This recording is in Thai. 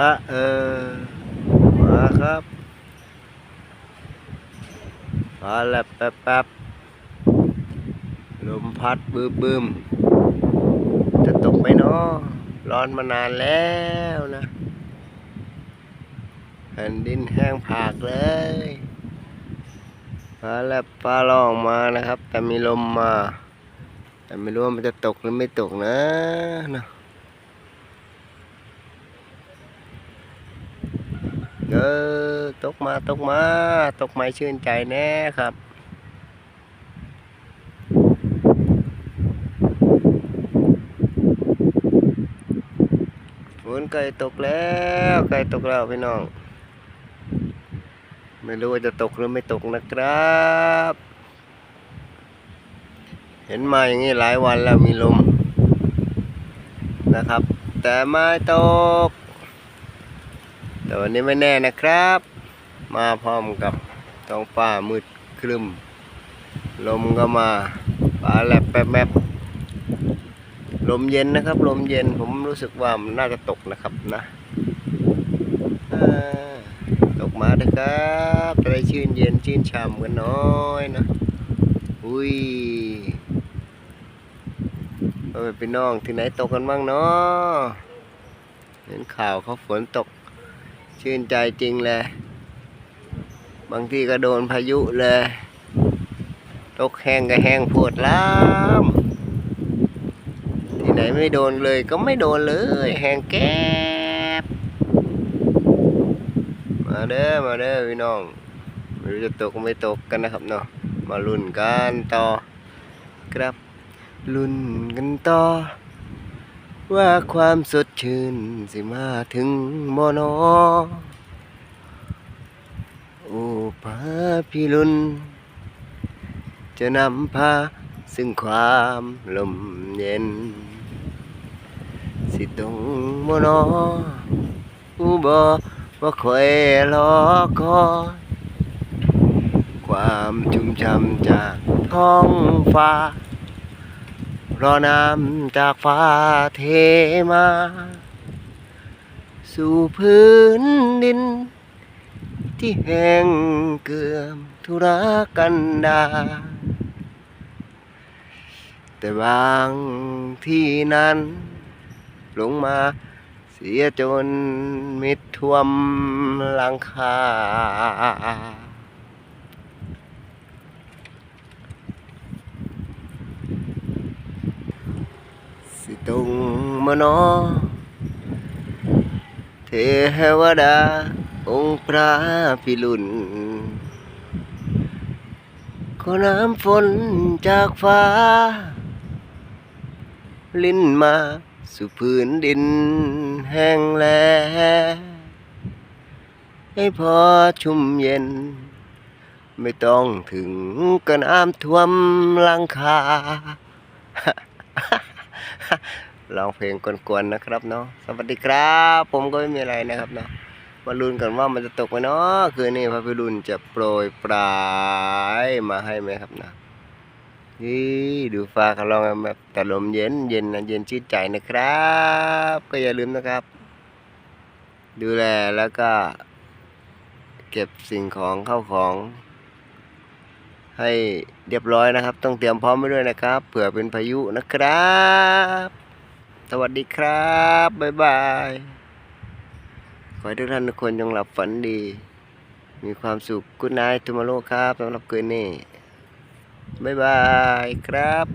อะเออมาครับฟ้าแลบแป๊บแป๊บลมพัดบึ้มบึ้มจะตกไหมเนาะร้อนมานานแล้วนะแผ่นดินแห้งผากเลยฟ้าแลบฟ้าร้องมานะครับ แต่มีลมมา แต่ไม่รู้ว่ามันจะตกหรือไม่ตกนะนะ เออตกมาตกมา ตกไม้ชื่นใจแน่ครับฝนไก่ตกแล้วไก่ตกแล้วพี่น้อง ไม่รู้ว่าจะตกหรือไม่ตกนะครับ เห็นมาอย่างนี้หลายวันแล้วมีลมนะครับ แต่ไม่ตก แต่วันนี้ไม่แน่นะครับ มาพร้อมกับท้องฟ้ามืดครึม ลมก็มาฟ้าแลบแป๊บแป๊บลมเย็นนะครับ ลมเย็นผมรู้สึกว่ามันน่าจะตกนะครับนะตกมาเถอะครับจะได้ชื่นเย็นชื่นฉ่ำกันน้อยนะอุ้ยเออพี่น้องที่ไหนตกกันบ้างเนาะเห็นข่าวเขาฝนตก ชื่นใจจริงเลยบางทีก็โดนพายุเลยตกแห้งก็แห้งโพดล้ำที่ไหนไม่โดนเลยก็ไม่โดนเลย แห้งแก๊บมาเด้อมาเด้อพี่น้องไม่รู้จะตกไม่ตกกันนะครับเนาะมาลุ้นกันต่อครับลุ้นกันต่อ ว่าความสดชื่นสิมาถึงบ่นอโอ้พาพี่ลุน จะนำพาซึ่งความลมเย็น สิตรงบ่นออูบ่ว่าคอยรอคอยความชุ่มช่ำจากท้องฟ้า รอน้ำจากฟ้าเทมา สู่พื้นดิน ที่แห้งเกือมทุรกันดารแต่บางที่นั้นลงมาเสียจนมิดท่วมหลังคา สิ ตรงมานเทวดา องค์พระพิรุณขอน้ำฝนจากฟ้า ลิ้นมาสู่พื้นดินแห้งแล้งให้พอชุ่มเย็น ไม่ต้องถึงกันน้ำท่วมลังคา ร้องเพลงกวนๆนะครับเนาะสวัสดีครับ ผมก็ไม่มีอะไรนะครับเนาะมาลุ้นกันว่ามันจะตกไหมเนาะคืนนี้พระพิรุณจะโปรยปลายมาให้ไหมครับนะนี่ดูฟ้าเขาลองแบบแต่ลมเย็นเย็นนะเย็นชื่นใจนะครับ ก็อย่าลืมนะครับ ดูแลแล้วก็ เก็บสิ่งของเข้าของ ให้เรียบร้อยนะครับ ต้องเตรียมพร้อมไว้ด้วยนะครับ เผื่อเป็นพายุนะครับ สวัสดีครับบ๊ายบายขอให้ทุกท่านทุกคนจงหลับฝันดี มีความสุขกุ d ไนท์ทูมาโลครับสำหรับคืนนี้บ๊ายบายครับ